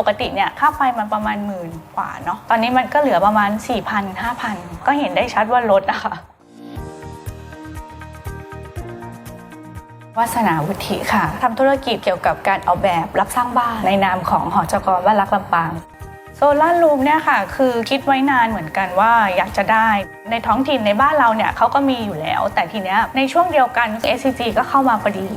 ปกติเนี่ยค่าไฟมันประมาณหมื่นกว่าเนาะตอนนี้มันก็เหลือประมาณ 4 0 0 0 5,000 ก็เห็นได้ชัดว่าลดอะค่ะวาสนาวุฒิค่ะทำธุรกิจเกี่ยวกับการออกแบบรับสร้างบ้านในนามของหอจกรบ้านรักลำปางโซลารูมเนี่ยค่ะคือคิดไว้นานเหมือนกันว่าอยากจะได้ในท้องถิ่นในบ้านเราเนี่ยเขาก็มีอยู่แล้ว แต่ทีเนี้ยในช่วงเดียวกัน SCG ก็เข้ามาพอดี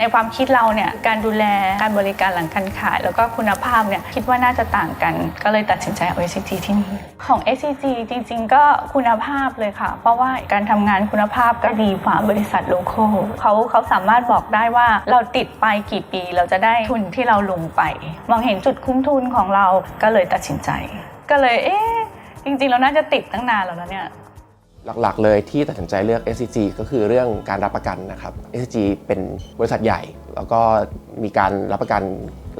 ในความคิดเราเนี่ยการดูแลการบริการหลังการขาย แล้วก็คุณภาพเนี่ยคิดว่าน่าจะต่างกัน ก็เลยตัดสินใจเอา SCG ที่นี่ของ SCG จริง ๆ ก็คุณภาพเลยค่ะ เพราะว่าการทำงานคุณภาพก็ดีกว่าบริษัทโลโก้เขาเขาสามารถบอกได้ว่าเราติดไปกี่ปีเราจะได้ทุนที่เราลงไป มองเห็นจุดคุ้มทุนของเราก็เลยตัดสินใจ ก็เลยเอ๊ะจริงๆ เราน่าจะติดตั้งนานแล้วนะเนี่ย หลักๆ เลยที่ตัดสินใจเลือก SCG ก็คือเรื่องการรับประกันนะครับ SCG เป็นบริษัทใหญ่ แล้วก็มีการรับประกัน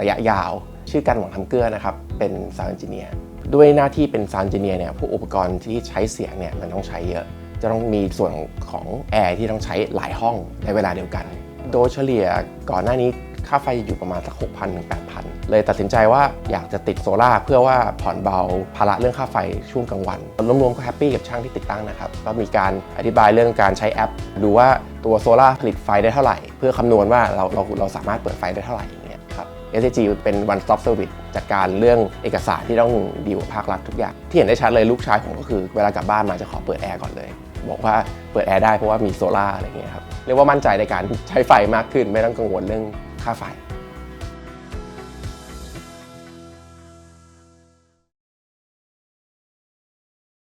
ระยะยาว ชื่อการหวังทำเกลือนะครับ เป็นซาว n ์ e นจิเนียร์ด้วยหน้าที่เป็นซาว n ์ e นจิเนียร์เนี่ยพวกอุปกรณ์ที่ใช้เสียงเนี่ยมันต้องใช้เยอะ จะต้องมีส่วนของแอร์ที่ต้องใช้หลายห้องในเวลาเดียวกัน โดยเฉลี่ยก่อนหน้านี้ค่าไฟอยู่ประมาณสัก6,000ถึง8,000 เลยตัดสินใจว่าอยากจะติดโซล่าเพื่อว่าผ่อนเบาภาระเรื่องค่าไฟช่วงกลางวันรวมๆก็แฮปปี้กับช่างที่ติดตั้งนะครับก็มีการอธิบายเรื่องการใช้แอปดูว่าตัวโซล่าผลิตไฟได้เท่าไหร่ เพื่อคำนวณว่าเราเราเราสามารถเปิดไฟได้เท่าไหร่อย่างเงี้ยครับ SAG เป็น one stop service จัดการเรื่องเอกสารที่ต้องดีลกับภาครัฐทุกอย่าง ที่เห็นได้ชัดเลยลูกชายผมก็คือเวลากลับบ้านมาจะขอเปิดแอร์ก่อนเลย บอกว่าเปิดแอร์ได้เพราะว่ามีโซล่าอะไรเงี้ยครับเรียกว่ามั่นใจในการใช้ไฟมากขึ้นไม่ต้องกังวลเรื่องค่าไฟ